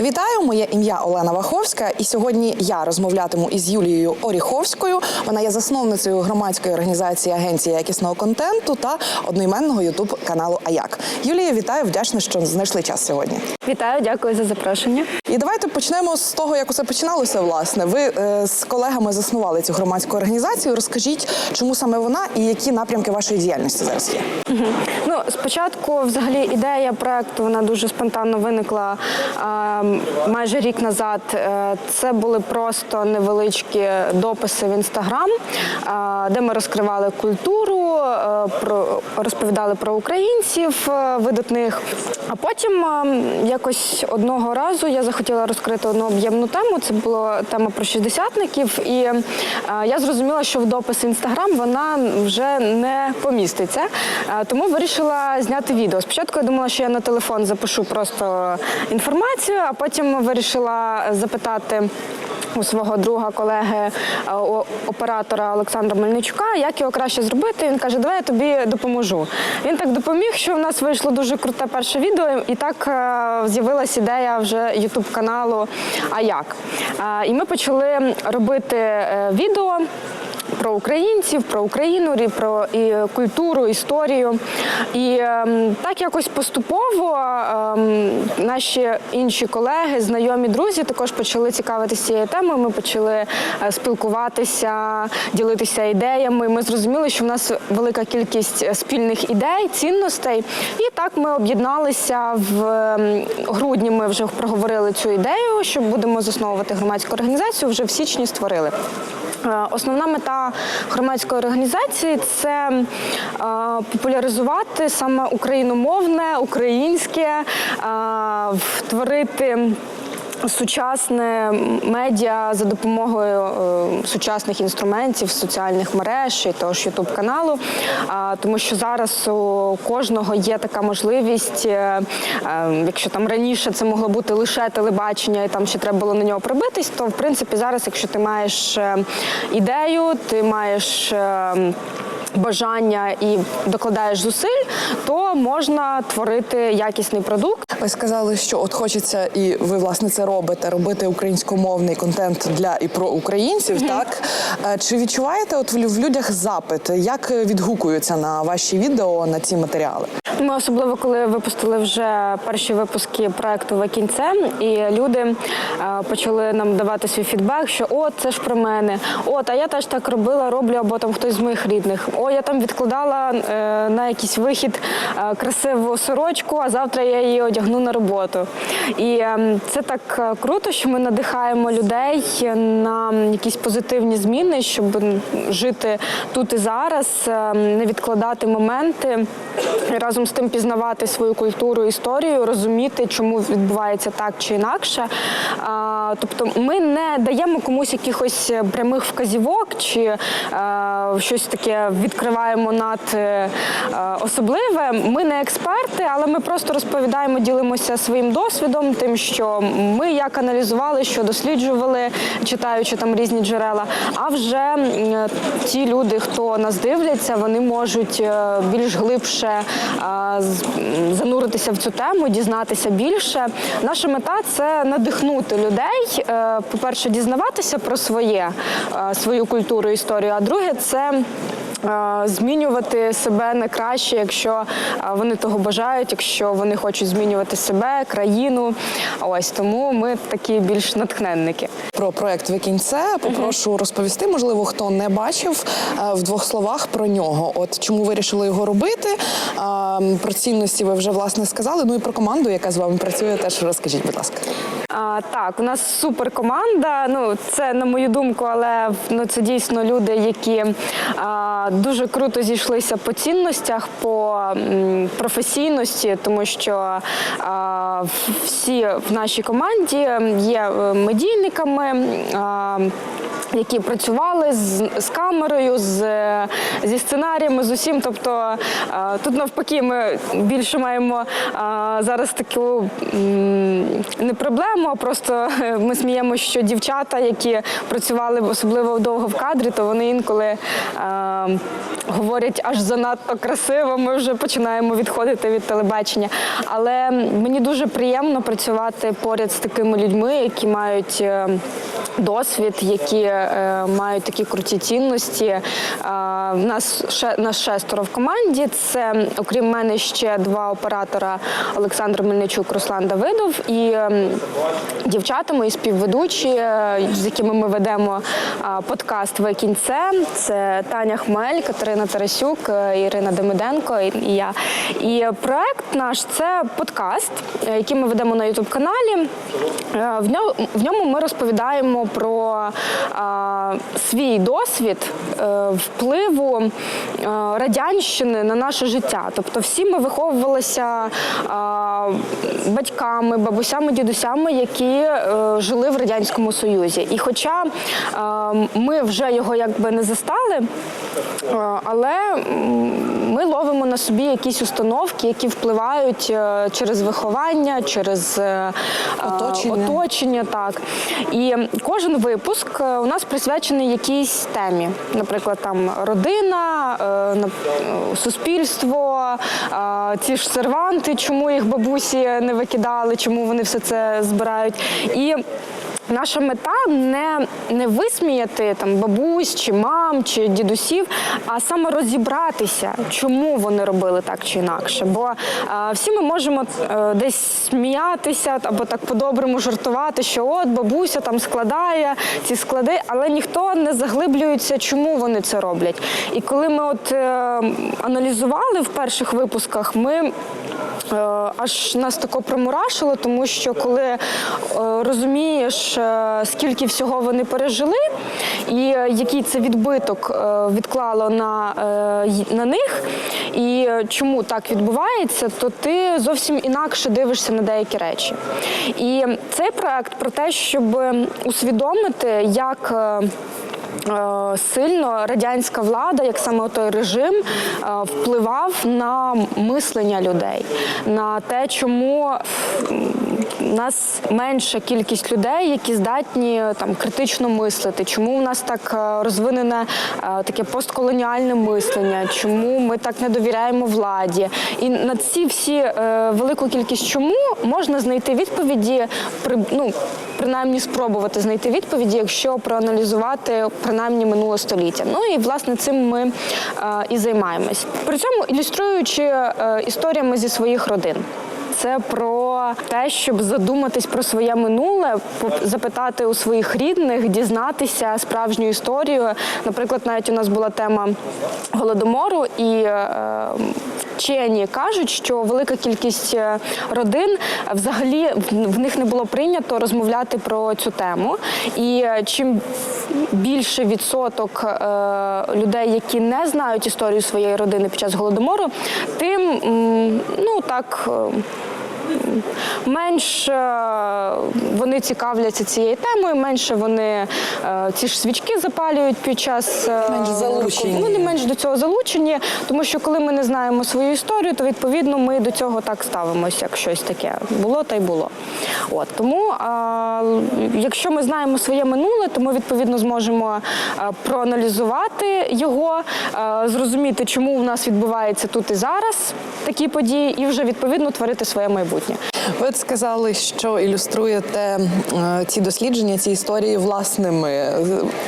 Вітаю, моє ім'я Олена Ваховська, і сьогодні я розмовлятиму із Юлією Оріховською. Вона є засновницею громадської організації Агенції якісного контенту та одноіменного ютуб каналу Аяк. Юлія, вітаю, вдячна, що знайшли час сьогодні. Вітаю, дякую за запрошення. І давайте почнемо з того, як усе починалося. Власне, ви е, з колегами заснували цю громадську організацію. Розкажіть, чому саме вона і які напрямки вашої діяльності зараз є. Ну, спочатку, взагалі, ідея проекту вона дуже спонтанно виникла е, майже рік назад. Е, Це були просто невеличкі дописи в інстаграм, е, де ми розкривали культуру, е, розповідали про українців видатних. А потім якось одного разу я захотіла розкрити одну об'ємну тему. Це була тема про шістдесятників, і я зрозуміла, що в допис інстаграм вона вже не поміститься. Тому вирішила зняти відео. Спочатку я думала, що я на телефон запишу просто інформацію, а потім вирішила запитати. У свого друга, колеги, е, оператора Олександра Мельничука, як його краще зробити. Він каже: Давай я тобі допоможу. Він так допоміг, що в нас вийшло дуже круте перше відео, і так е, з'явилась ідея вже ютуб каналу А як. Е, І ми почали робити відео. Про українців, про Україну, про і культуру, історію. І ем, так якось поступово ем, наші інші колеги, знайомі друзі також почали цікавитися цією темою. Ми почали е, спілкуватися, ділитися ідеями. Ми зрозуміли, що в нас велика кількість е, спільних ідей, цінностей. І так ми об'єдналися в ем, грудні. Ми вже проговорили цю ідею, що будемо засновувати громадську організацію. Вже в січні створили. Е, Основна мета громадської організації це е, популяризувати саме україномовне, українське, е, втворити. Сучасне медіа за допомогою е, сучасних інструментів, соціальних мереж і того ж ютуб каналу. А, тому що зараз у кожного є така можливість, е, е, якщо там раніше це могло бути лише телебачення, і там ще треба було на нього прибитись, то в принципі зараз, якщо ти маєш е, ідею, ти маєш. е, Бажання і докладаєш зусиль, то можна творити якісний продукт. Ви сказали, що от хочеться, і ви власне це робите, робити українськомовний контент для і про українців. Так Е, чи відчуваєте от в людях запит? Як відгукуються на ваші відео на ці матеріали? Ми особливо коли випустили вже перші випуски проекту «Викінце», і люди е, почали нам давати свій фідбек, що о, це ж про мене, от, а я теж так робила, роблю, або там хтось з моїх рідних. О, я там відкладала е, на якийсь вихід е, красиву сорочку, а завтра я її одягну на роботу. І е, це так е, круто, що ми надихаємо людей на якісь позитивні зміни, щоб жити тут і зараз, е, не відкладати моменти разом з тим пізнавати свою культуру, історію, розуміти, чому відбувається так чи інакше. Тобто, ми не даємо комусь якихось прямих вказівок чи щось таке відкриваємо над е, особливе. Ми не експерти, але ми просто розповідаємо, ділимося своїм досвідом, тим, що ми як аналізували, що досліджували, читаючи там різні джерела. А вже ті люди, хто нас дивляться, вони можуть е, більш глибше е, зануритися в цю тему, дізнатися більше. Наша мета це надихнути людей. е, По-перше, дізнаватися про своє, е, свою культуру, історію. А друге, це е, змінювати себе на краще, якщо е, вони того бажають, якщо вони хочуть змінювати себе, країну. Ось тому ми такі більш натхненники. Про проект «Викінце» попрошу розповісти, можливо, хто не бачив е, в двох словах про нього. От чому вирішили його робити? Про цінності ви вже власне сказали. Ну і про команду, яка з вами працює, теж розкажіть, будь ласка. А, так, у нас супер команда. Ну, це на мою думку, але ну, це дійсно люди, які а, дуже круто зійшлися по цінностях, по м, професійності, тому що а, всі в нашій команді є е, медійниками. А, які працювали з, з камерою, з, зі сценаріями, з усім. Тобто е, тут навпаки, ми більше маємо е, зараз таку не проблему, а просто е, ми сміємо, що дівчата, які працювали особливо довго в кадрі, то вони інколи. говорять аж занадто красиво. Ми вже починаємо відходити від телебачення. Але мені дуже приємно працювати поряд з такими людьми, які мають. Е, Досвід, які е, мають такі круті цінності. Е, нас ще нас шестеро в команді. Це окрім мене ще два оператора Олександр Мельничук, Руслан Давидов і ем, дівчата, мої співведучі, е, з якими ми ведемо е, подкаст Ви кінце. Це Таня Хмель, Катерина Тарасюк, е, Ірина Демиденко і і я. І проект наш це подкаст, е, який ми ведемо на Ютуб каналі. Ньому, в ньому ми розповідаємо про а, свій досвід е, впливу е, радянщини на наше життя. Тобто, всі ми виховувалися а, батьками, бабусями, дідусями, які е, жили в радянському союзі. І хоча е, ми вже його якби не застали, е, але ми ловимо на собі якісь установки, які впливають е, через виховання, через Оточення. оточення. Так і кожен випуск е, у нас присвячений якійсь темі, наприклад, там родина, е, е, суспільство, ці ж серванти, чому їх бабусі не викидали, чому вони все це збирають. І Наша мета не, не висміяти там бабусь чи мам чи дідусів, а саме розібратися, чому вони робили так чи інакше. Бо е, всі ми можемо е, десь сміятися або так по-доброму жартувати, що от бабуся там складає ці склади, але ніхто не заглиблюється, чому вони це роблять. І коли ми от е, аналізували в перших випусках, ми Аж нас тако промурашило, тому що коли е, розумієш, е, скільки всього вони пережили, і е, який це відбиток е, відклало на, е, на них, і е, чому так відбувається, то ти зовсім інакше дивишся на деякі речі. І цей проект про те, щоб усвідомити, як. Е, сильно радянська влада, як саме той режим, е, впливав на мислення людей, на те, чому нас менша кількість людей, які здатні там критично мислити, чому у нас так е, розвинене е, таке постколоніальне мислення, чому ми так не довіряємо владі. І на ці всі е, велику кількість чому можна знайти відповіді при ну принаймні спробувати знайти відповіді, якщо проаналізувати принаймні минуле століття. Ну і власне цим ми е, і займаємось. При цьому ілюструючи е, історіями зі своїх родин. Це про те, щоб задуматись про своє минуле, запитати у своїх рідних, дізнатися справжню історію. Наприклад, навіть у нас була тема голодомору, і е, вчені кажуть, що велика кількість е, родин взагалі в- них не було прийнято розмовляти про цю тему. І е, чим більше відсоток людей, які не знають історію своєї родини під час голодомору, тим ну так. Менш е, вони цікавляться цією темою, менше вони е, ці ж свічки запалюють під час е, Менш залучені. Вони менш до цього залучені, тому що коли ми не знаємо свою історію, то відповідно ми до цього так ставимося, як щось таке було та й було. От тому, а, якщо ми знаємо своє минуле, то ми відповідно зможемо проаналізувати його, зрозуміти, чому в нас відбувається тут і зараз такі події, і вже відповідно творити своє майбутнє. Ви от сказали, що ілюструєте е, ці дослідження, ці історії власними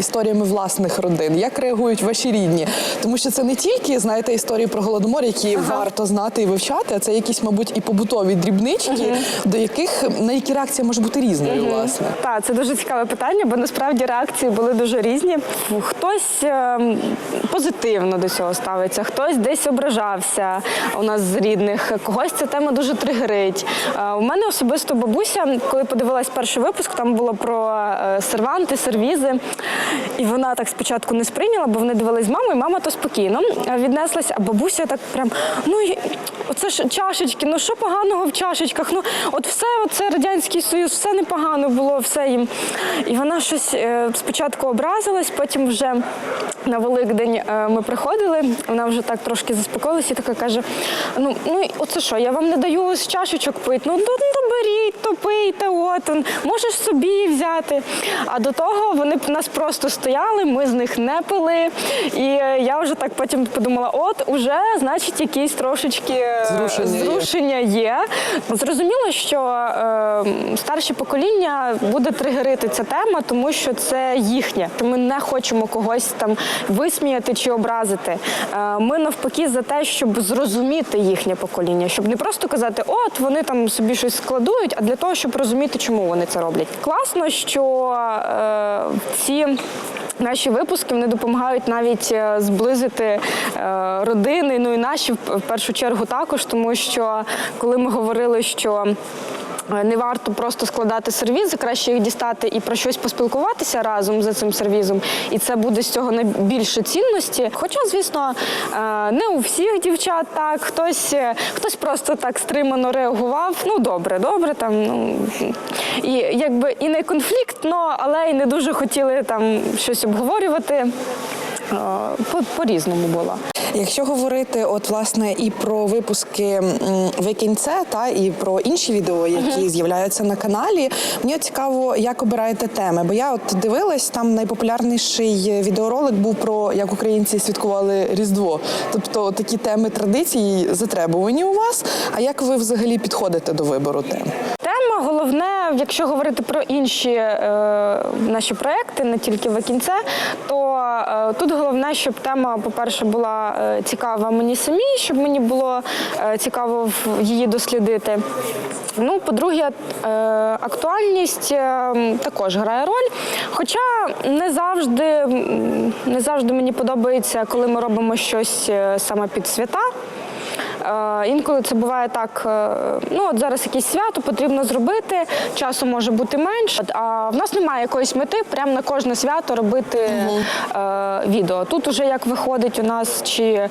історіями власних родин. Як реагують ваші рідні? Тому що це не тільки знаєте історії про голодомор, які варто знати і вивчати, а це якісь, мабуть, і побутові дрібнички, до яких на які реакція може бути різною, власне. Так, це дуже цікаве питання, бо насправді реакції були дуже різні. Хтось ем, позитивно до цього ставиться, хтось десь ображався у нас з рідних, когось ця тема дуже тригерить. Е, У мене особисто бабуся, коли подивилась перший випуск, там було про е, серванти, сервізи. І вона так спочатку не сприйняла, бо вони дивились з і мама то спокійно е, віднеслась, а бабуся так прям, ну оце ж чашечки, ну що поганого в чашечках? Ну от все це радянське. Радянський Союз, все непогано було, все їм. І вона щось е, спочатку образилась, потім вже на Великдень е, ми приходили, вона вже так трошки заспокоїлася і така каже: ну, ну оце що, я вам не даю з чашечок пити, ну, ну, ну беріть, то пийте, от, он, можеш собі взяти. А до того вони б нас просто стояли, ми з них не пили. І е, я вже так потім подумала: от уже, значить, якісь трошечки е, Зрушення є. є. Зрозуміло, що е, старше покоління буде тригерити ця тема, тому що це їхнє. Ми не хочемо когось там висміяти чи образити. Е, ми навпаки за те, щоб зрозуміти їхнє покоління, щоб не просто казати, от вони там собі щось складують, а для того, щоб розуміти, чому вони це роблять. Класно, що е, ці. Наші випуски вони допомагають навіть е, зблизити е, родини, ну і наші в першу чергу також, тому що коли ми говорили, що не варто просто складати сервізи, краще їх дістати і про щось поспілкуватися разом за цим сервізом, і це буде з цього найбільше цінності. Хоча, звісно, е, не у всіх дівчат так, хтось, е, хтось просто так стримано реагував. Ну добре, добре, там ну і якби і не конфліктно, але й не дуже хотіли там щось обговорювати. Е, По- По-різному було. Якщо говорити, от власне і про випуски м, «Викінце», та і про інші відео, які з'являються на каналі, мені цікаво, як обираєте теми. Бо я от дивилась, там найпопулярніший відеоролик був про як українці святкували Різдво. Тобто такі теми традиції затребувані у вас. А як ви взагалі підходите до вибору тем? Тема головне, якщо говорити про інші е, наші проекти, не тільки Вакінце, то е, тут головне, щоб тема, по-перше, була е, цікава мені самій, щоб мені було е, цікаво її дослідити. Ну, по-друге, е, актуальність е, також грає роль. Хоча не завжди, не завжди мені подобається, коли ми робимо щось е, саме під свята. Інколи це буває так. е, Ну от зараз якесь свято потрібно зробити, часу може бути менше. А в нас немає якоїсь мети прямо на кожне свято робити е, відео. Тут уже як виходить у нас, чи е,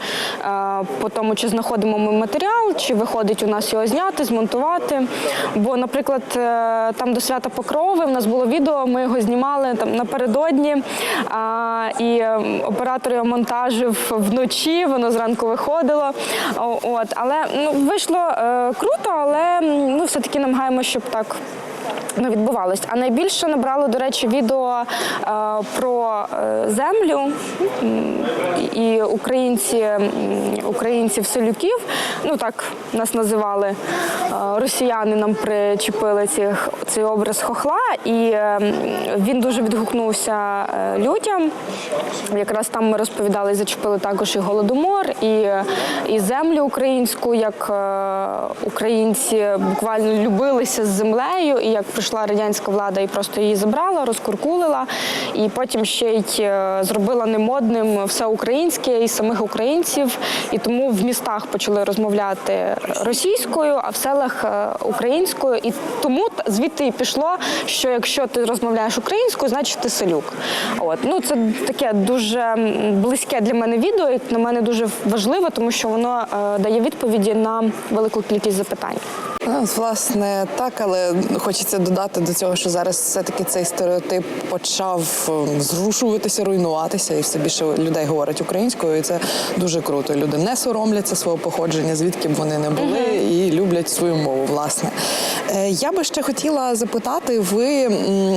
по тому, чи знаходимо ми матеріал, чи виходить у нас його зняти, змонтувати. Бо, наприклад, там до свята Покрови в нас було відео, ми його знімали там напередодні, а, і оператор його монтажив вночі, воно зранку виходило. О, От, але ну, вийшло е, круто, але ну, все-таки намагаємося, щоб так. Не відбувалось. А найбільше набрало, до речі, відео е, про е, землю і українці, українців селюків. Ну так нас називали. Е, росіяни нам причепили цих, цей образ хохла, і він дуже відгукнувся людям. Якраз там ми розповідали, зачепили також і голодомор, і, і землю українську, як українці буквально любилися з землею, і як прийшла радянська влада і просто її забрала, розкуркулила, і потім ще й е, зробила немодним все українське і самих українців. І тому в містах почали розмовляти російською, а в селах е, українською. І тому звідти пішло, що якщо ти розмовляєш українською, значить ти селюк. От ну це таке дуже близьке для мене відео, і на мене дуже важливе, тому що воно е, дає відповіді на велику кількість запитань. От, власне, так, але хочеться додати до цього, що зараз все-таки цей стереотип почав ем, зрушуватися, руйнуватися, і все більше людей говорять українською, і це дуже круто. Люди не соромляться свого походження, звідки б вони не були, і люблять свою мову. Власне, Е, я би ще хотіла запитати: ви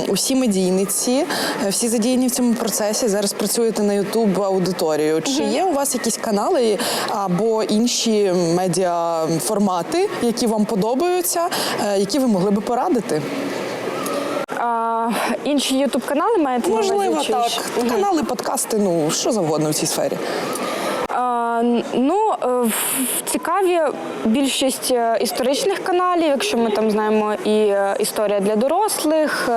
усі медійниці, е, всі задіяні в цьому процесі, зараз працюєте на Ютуб аудиторію. Чи є у вас якісь канали або інші медіа формати, які вам подобаються, е, які ви могли би порадити? А, інші ютуб канали маєте Можливо, так. Канали, подкасти, ну що завгодно в цій сфері. Ну, е, цікаві більшість е, історичних каналів, якщо ми там знаємо і е, історія для дорослих,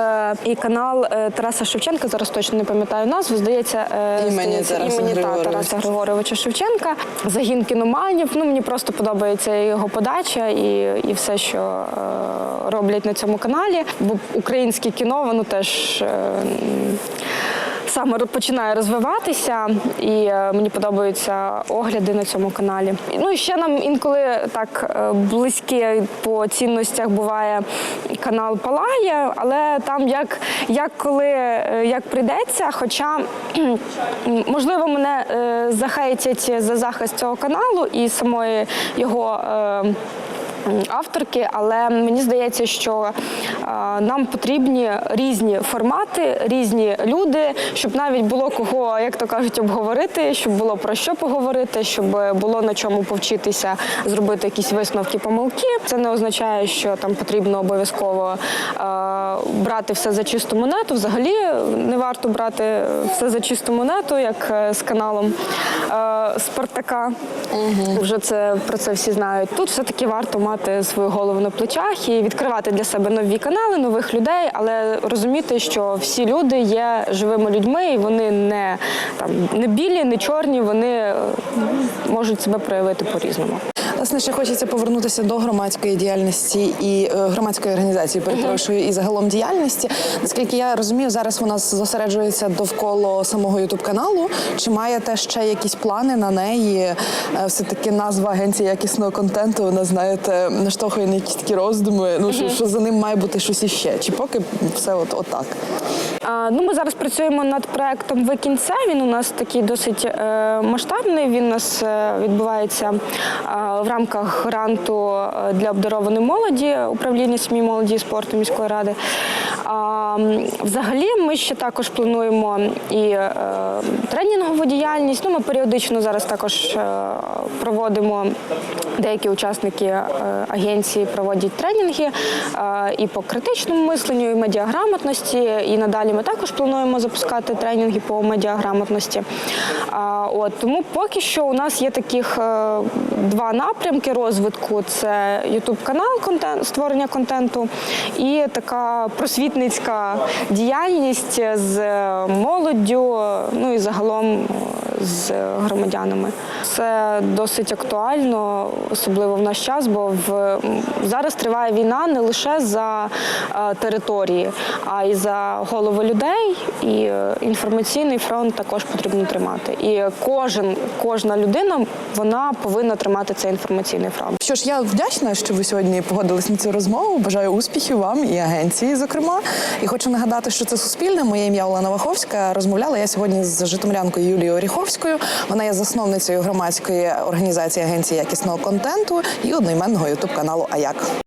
і канал Тараса Шевченка. Зараз точно не пам'ятаю назву. Здається, Імені Тараса імені та, Григоровича. Тараса Григоровича Шевченка. Загін кіноманів. Ну мені просто подобається його подача і, і все, що роблять на цьому каналі. Бо українське кіно, воно теж. Саме починає розвиватися, і е, мені подобаються огляди на цьому каналі. Ну і ще нам інколи так е, близькі по цінностях буває канал Палає, але там як, як коли е, як прийдеться. Хоча можливо мене захейтять за захист цього каналу і самої його. Авторки, але мені здається, що е, нам потрібні різні формати, різні люди, щоб навіть було кого, як то кажуть, обговорити, щоб було про що поговорити, щоб було на чому повчитися, зробити якісь висновки, помилки. Це не означає, що там потрібно обов'язково е, брати все за чисту монету. Взагалі не варто брати все за чисту монету, як е, з каналом Спартака. Вже це про це всі знають. Тут все таки варто мати свою голову на плечах і відкривати для себе нові канали, нових людей, але розуміти, що всі люди є живими людьми, і вони не там не білі, не чорні. Вони е, можуть себе проявити по-різному. Власне, ще хочеться повернутися до громадської діяльності і е, громадської організації, перепрошую, і загалом діяльності. Наскільки я розумію, зараз вона зосереджується довкола самого ютуб каналу. Чи маєте ще якісь плани на неї? Е, Все таки назва агенції якісного контенту. Вона знаєте, наштовхує на якісь такі роздуми. Ну що, що за ним має бути щось іще? Чи поки все от отак? Ну, ми зараз працюємо над проектом «Ви кінця». Він у нас такий досить е, масштабний. Він у нас е, відбувається в рамках гранту е, для обдарованої молоді управління сім'ї молоді і спорту міської ради. Взагалі, ми ще також плануємо і е, тренінгову діяльність. Ну, ми періодично зараз також е, проводимо деякі учасники е, агенції проводять тренінги і по критичному мисленню, і медіаграмотності. І надалі ми також плануємо запускати тренінги по медіаграмотності. От тому поки що у нас є таких два напрямки розвитку: це youtube канал контент, створення контенту і така просвітницька діяльність з молоддю, ну і загалом з громадянами. Це досить актуально, особливо в наш час, бо в зараз триває війна не лише за е, території, а й за голови людей. І е, інформаційний фронт також потрібно тримати. І кожен, кожна людина вона повинна тримати цей інформаційний фронт. Що ж, я вдячна, що ви сьогодні погодились на цю розмову. Бажаю успіхів вам і агенції, зокрема. І хочу нагадати, що це суспільне. Моє ім'я Олена Ваховська. Розмовляла я сьогодні з житомирянкою Юлією Оріховською. Вона є засновницею громадської організації агенції якісного контенту і одноіменного ютуб каналу Аяк.